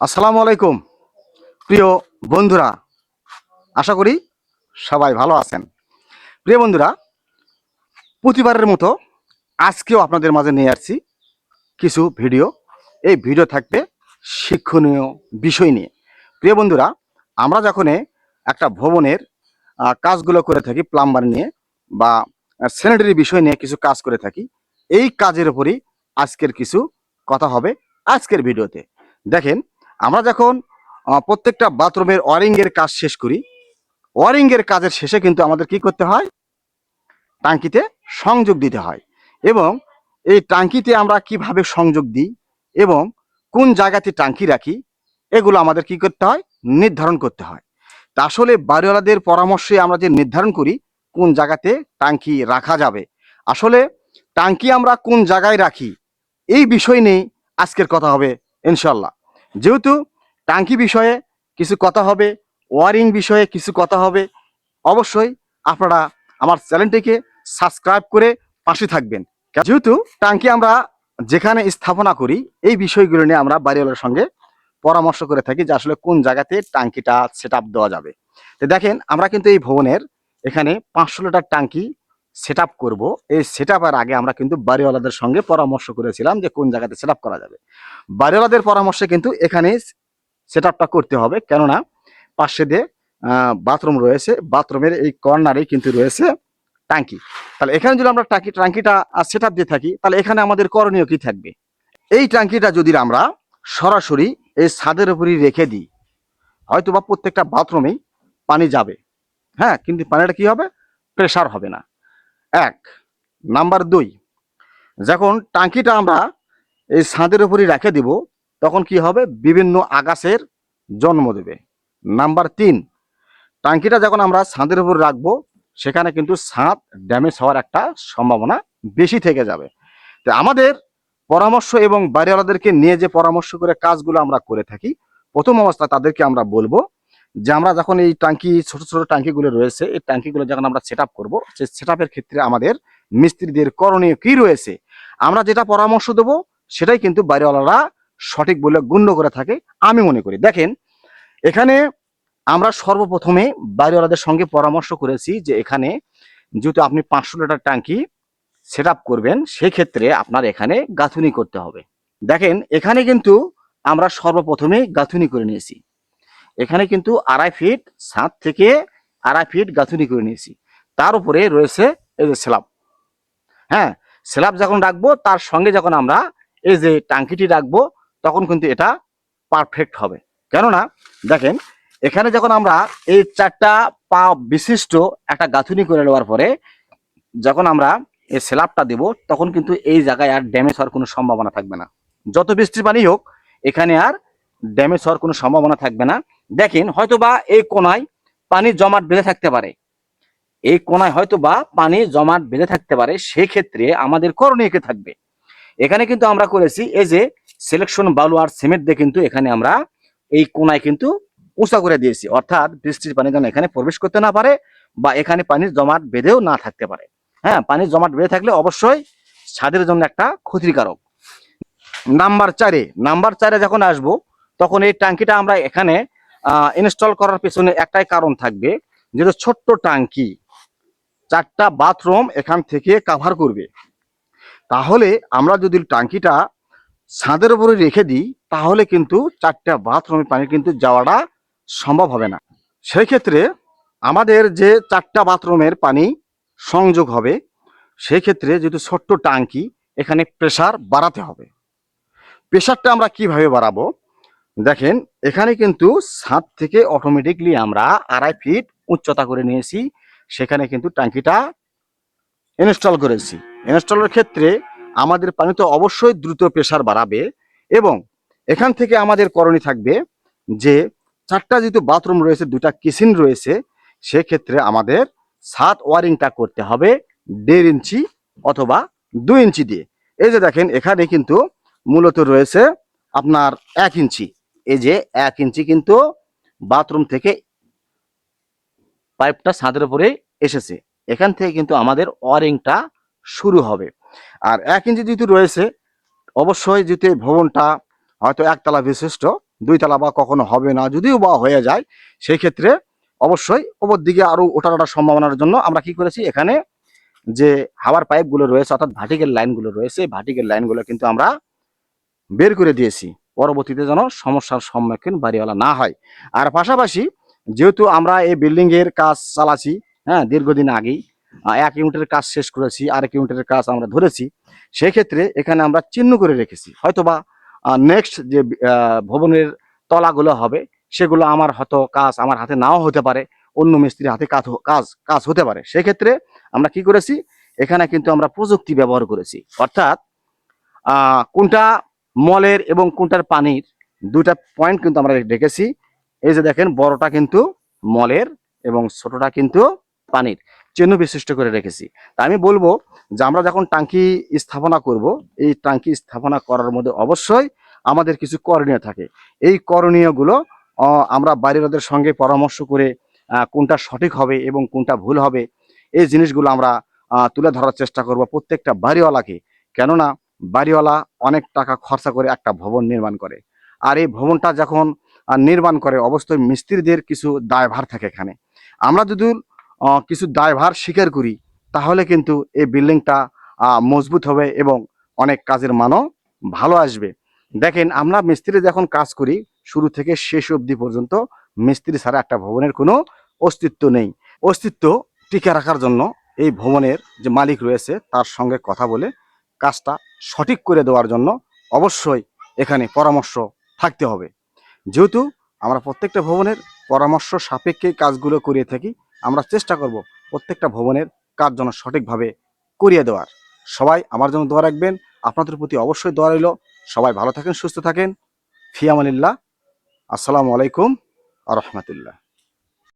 আসসালামু আলাইকুম। প্রিয় বন্ধুরা, আশা করি সবাই ভালো আছেন। প্রিয় বন্ধুরা, প্রতিবারের মতো আজকেও আপনাদের মাঝে নিয়ে আসছি কিছু ভিডিও। এই ভিডিও থাকবে শিক্ষণীয় বিষয় নিয়ে। প্রিয় বন্ধুরা, আমরা যখন একটা ভবনের কাজগুলো করে থাকি, প্লাম্বার নিয়ে বা স্যানিটারি বিষয় নিয়ে কিছু কাজ করে থাকি, এই কাজের উপরই আজকের কিছু কথা হবে আজকের ভিডিওতে। দেখেন আমরা যখন প্রত্যেকটা বাথরুমের ওয়ারিং এর কাজ শেষ করি ওয়ারিং এর কাজের শেষে কিন্তু আমাদের কি করতে হয়? টাঙ্কিতে সংযোগ দিতে হয়। এবং এই টাঙ্কিতে আমরা কীভাবে সংযোগ দিই এবং কোন জায়গাতে টাঙ্কি রাখি, এগুলো আমাদের কি করতে হয়? নির্ধারণ করতে হয়। তা আসলে বাড়িওয়ালাদের পরামর্শে আমরা যে নির্ধারণ করি, কোন জায়গাতে টাঙ্কি রাখা যাবে। আসলে টাঙ্কি আমরা কোন জায়গায় রাখি, এই বিষয় নিয়ে আজকের কথা হবে ইনশাল্লাহ যেহেতু টাঙ্কি বিষয়ে কিছু কথা হবে, ওয়ারিং বিষয়ে কিছু কথা হবে, অবশ্যই আপনারা আমার চ্যানেলটিকে সাবস্ক্রাইব করে পাশে থাকবেন। যেহেতু টাঙ্কি আমরা যেখানে স্থাপনা করি, এই বিষয়গুলো নিয়ে আমরা বাড়িওয়ালার সঙ্গে পরামর্শ করে থাকি যে আসলে কোন জায়গাতে টাঙ্কিটা সেট দেওয়া যাবে। তো দেখেন, আমরা কিন্তু এই ভবনের এখানে পাঁচশো লিটার টাঙ্কি সেট আপ করব। এই সেট আগে আমরা কিন্তু বাড়িওয়ালাদের সঙ্গে পরামর্শ করেছিলাম যে কোন জায়গাতে সেট করা যাবে। বাড়িওয়ালাদের পরামর্শে কিন্তু এখানে সেট আপটা করতে হবে। কেননা পাশে দিয়ে বাথরুম রয়েছে। বাথরুমের এই কর্নারে কিন্তু রয়েছে টাঙ্কি। তাহলে এখানে যদি আমরা টাঙ্কি টাঙ্কিটা সেট আপ দিয়ে থাকি, তাহলে এখানে আমাদের করণীয় কি থাকবে? এই টাঙ্কিটা যদি আমরা সরাসরি এই ছাদের উপরই রেখে দিই হয়তো বা প্রত্যেকটা বাথরুমেই পানি যাবে। হ্যাঁ কিন্তু পানিটা কি হবে? প্রেশার হবে না। এক। নাম্বার দুই, যখন টাঙ্কিটা আমরা এই ছাদের উপরই রেখে দিব, তখন কি হবে? বিভিন্ন আগাছের জন্ম দেবে। নাম্বার তিন, টাঙ্কিটা যখন আমরা ছাদের উপর রাখব, সেখানে কিন্তু ছাদ ড্যামেজ হওয়ার একটা সম্ভাবনা বেশি থেকে যাবে। তো আমাদের পরামর্শ এবং বাড়িওয়ালাদেরকে নিয়ে যে পরামর্শ করে কাজগুলো আমরা করে থাকি, প্রথম অবস্থা তাদেরকে আমরা বলব যে আমরা যখন এই ট্যাঙ্কি, ছোট ছোট ট্যাঙ্কিগুলো রয়েছে, এই ট্যাঙ্কিগুলো যখন আমরা সেট আপ করব সেই সেট ক্ষেত্রে আমাদের মিস্ত্রিদের করণীয় কি রয়েছে? আমরা যেটা পরামর্শ দেবো, সেটাই কিন্তু বাইরেওয়ালারা সঠিক বলে গণ্য করে থাকে, আমি মনে করি। দেখেন, এখানে আমরা সর্বপ্রথমে বাইরেওয়ালাদের সঙ্গে পরামর্শ করেছি যে এখানে যেহেতু আপনি পাঁচশো লিটার ট্যাঙ্কি সেট আপ করবেন, সেক্ষেত্রে আপনার এখানে গাঁথুনি করতে হবে। দেখেন, এখানে কিন্তু আমরা সর্বপ্রথমে গাঁথুনি করে নিয়েছি। এখানে কিন্তু আড়াই ফিট সাত থেকে আড়াই ফিট গাঁথুনি করে নিয়েছি। তার উপরে রয়েছে এই যে স্ল্যাব হ্যাঁ স্ল্যাব যখন রাখব, তার সঙ্গে যখন আমরা এই যে টাঙ্কিটি রাখব, তখন কিন্তু এটা পারফেক্ট হবে। কেননা, দেখেন, এখানে যখন আমরা এই চারটা পা বিশিষ্ট একটা গাঁথুনি করে নেওয়ার পরে যখন আমরা এই স্ল্যাবটা দেব, তখন কিন্তু এই জায়গায় আর ড্যামেজ হওয়ার কোনো সম্ভাবনা থাকবে না। যত বৃষ্টির পানি হোক, এখানে আর ড্যামেজ হওয়ার কোনো সম্ভাবনা থাকবে না। দেখেন হয়তো বা এই কোনায় পানি জমাট বেঁধে থাকতে পারে। এই কোনায় হয়তো বা পানি জমাট বেঁধে থাকতে পারে, সেক্ষেত্রে আমাদের করণীয় কি থাকবে? এখানে কিন্তু আমরা করেছি এই যে সিলেকশন বালু আর সিমেন্ট দিয়ে কিন্তু এখানে আমরা এই কোনায় কিন্তু উঁচা করে দিয়েছি। অর্থাৎ বৃষ্টির পানি যেন এখানে প্রবেশ করতে না পারে বা এখানে পানির জমাট বেঁধেও না থাকতে পারে। হ্যাঁ পানির জমাট বেঁধে থাকলে অবশ্যই ছাদের জন্য একটা ক্ষতিকারক। নাম্বার চারে নাম্বার চারে যখন আসব, তখন এই ট্যাঙ্কিটা আমরা এখানে ইনস্টল করার পেছনে একটাই কারণ থাকবে, যেহেতু ছোট্ট ট্যাঙ্কি, চারটা বাথরুম এখান থেকে কাভার করবে। তাহলে আমরা যদি ট্যাঙ্কিটা ছাদের উপরে রেখে দিই, তাহলে কিন্তু চারটা বাথরুমে পানি কিন্তু যাওয়াটা সম্ভব হবে না। সেই ক্ষেত্রে আমাদের যে চারটা বাথরুমের পানি সংযোগ হবে সেই ক্ষেত্রে যেহেতু ছোট্ট টাঙ্কি এখানে প্রেশার বাড়াতে হবে। প্রেশারটা আমরা কীভাবে বাড়াবো? দেখেন, এখানে কিন্তু ছাদ থেকে অটোমেটিকলি আমরা আড়াই ফিট উচ্চতা করে নিয়েছি। সেখানে কিন্তু ট্যাঙ্কিটা ইনস্টল করেছি। ইনস্টলের ক্ষেত্রে আমাদের পানি তো অবশ্যই দ্রুত প্রেসার বাড়াবে এবং এখান থেকে আমাদের করণী থাকবে যে চারটা যেহেতু বাথরুম রয়েছে দুটা কিচেন রয়েছে, সেক্ষেত্রে আমাদের ছাদ ওয়ারিংটা করতে হবে দেড় ইঞ্চি অথবা দুই ইঞ্চি দিয়ে। এই যে দেখেন, এখানে কিন্তু মূলত রয়েছে আপনার এক ইঞ্চি। এই যে এক ইঞ্চি কিন্তু বাথরুম থেকে পাইপটা ছাদের উপরে এসেছে। এখান থেকে কিন্তু আমাদের ওয়ারিংটা শুরু হবে। আর এক ইঞ্চি যেহেতু রয়েছে, অবশ্যই যেহেতু ভবনটা হয়তো একতলা বিশিষ্ট, দুইতলা বা কখনো হবে না, যদিও বা হয়ে যায়, সেই ক্ষেত্রে অবশ্যই ওপর দিকে আরও ওঠার ওঠার সম্ভাবনার জন্য আমরা কি করেছি, এখানে যে হাওয়ার পাইপগুলো রয়েছে, অর্থাৎ ভাটিকের লাইনগুলো রয়েছে ভাটিকের লাইনগুলো কিন্তু আমরা বের করে দিয়েছি। পরবর্তীতে যেন সমস্যার সম্মুখীন বাড়িওয়ালা না হয়। আর পাশাপাশি যেহেতু আমরা এই বিল্ডিং এর কাজ চালাচ্ছি হ্যাঁ দীর্ঘদিন আগেই এক ইউনিটের কাজ শেষ করেছি, আরেক ইউনিটের কাজ আমরা ধরেছি, সেক্ষেত্রে এখানে আমরা চিহ্ন করে রেখেছি। হয়তোবা নেক্সট যে ভবনের তলাগুলো হবে, সেগুলো আমার হয়তো কাজ আমার হাতে নাও হতে পারে, অন্য মিস্ত্রির হাতে কাজ কাজ কাজ হতে পারে। সেক্ষেত্রে আমরা কি করেছি? এখানে কিন্তু আমরা প্রযুক্তি ব্যবহার করেছি। অর্থাৎ কোনটা মলের এবং কোনটার পানির দুটা পয়েন্ট কিন্তু আমরা রেখেছি এই যে দেখেন, বড়টা কিন্তু মলের এবং ছোটটা কিন্তু পানির। চিহ্ন বিশিষ্ট করে রেখেছি। তা আমি বলব যে আমরা যখন টাঙ্কি স্থাপনা করব, এই টাঙ্কি স্থাপনা করার মধ্যে অবশ্যই আমাদের কিছু করণীয় থাকে। এই করণীয়গুলো আমরা বাড়িরদের সঙ্গে পরামর্শ করে কোনটা সঠিক হবে এবং কোনটা ভুল হবে, এই জিনিসগুলো আমরা তুলে ধরার চেষ্টা করব প্রত্যেকটা বাড়িওয়ালাকে। কেননা বাড়িওয়ালা অনেক টাকা খরচা করে একটা ভবন নির্মাণ করে। আর এই ভবনটা যখন নির্মাণ করে, অবশ্যই মিস্ত্রিদের কিছু দায়ভার থাকে এখানে। আমরা যদি কিছু দায়ভার স্বীকার করি, তাহলে কিন্তু এই বিল্ডিংটা মজবুত হবে এবং অনেক কাজের মানও ভালো আসবে। দেখেন, আমরা মিস্ত্রি যখন কাজ করি, শুরু থেকে শেষ অবধি পর্যন্ত মিস্ত্রি ছাড়া একটা ভবনের কোনো অস্তিত্ব নেই। অস্তিত্ব টিকে রাখার জন্য এই ভবনের যে মালিক রয়েছে, তার সঙ্গে কথা বলে কাজটা সঠিক করে দেওয়ার জন্য অবশ্যই এখানে পরামর্শ থাকতে হবে। যেহেতু আমরা প্রত্যেকটা ভবনের পরামর্শ সাপেক্ষে কাজগুলো করিয়ে থাকি, আমরা চেষ্টা করব প্রত্যেকটা ভবনের কাজ যেন সঠিকভাবে করিয়ে দেওয়ার। সবাই আমার জন্য দোয়া রাখবেন, আপনাদের প্রতি অবশ্যই দোয়া রইল। সবাই ভালো থাকেন, সুস্থ থাকেন। ফিয়ামানিল্লাহ আসসালামু আলাইকুম আ রহমতুল্লাহ।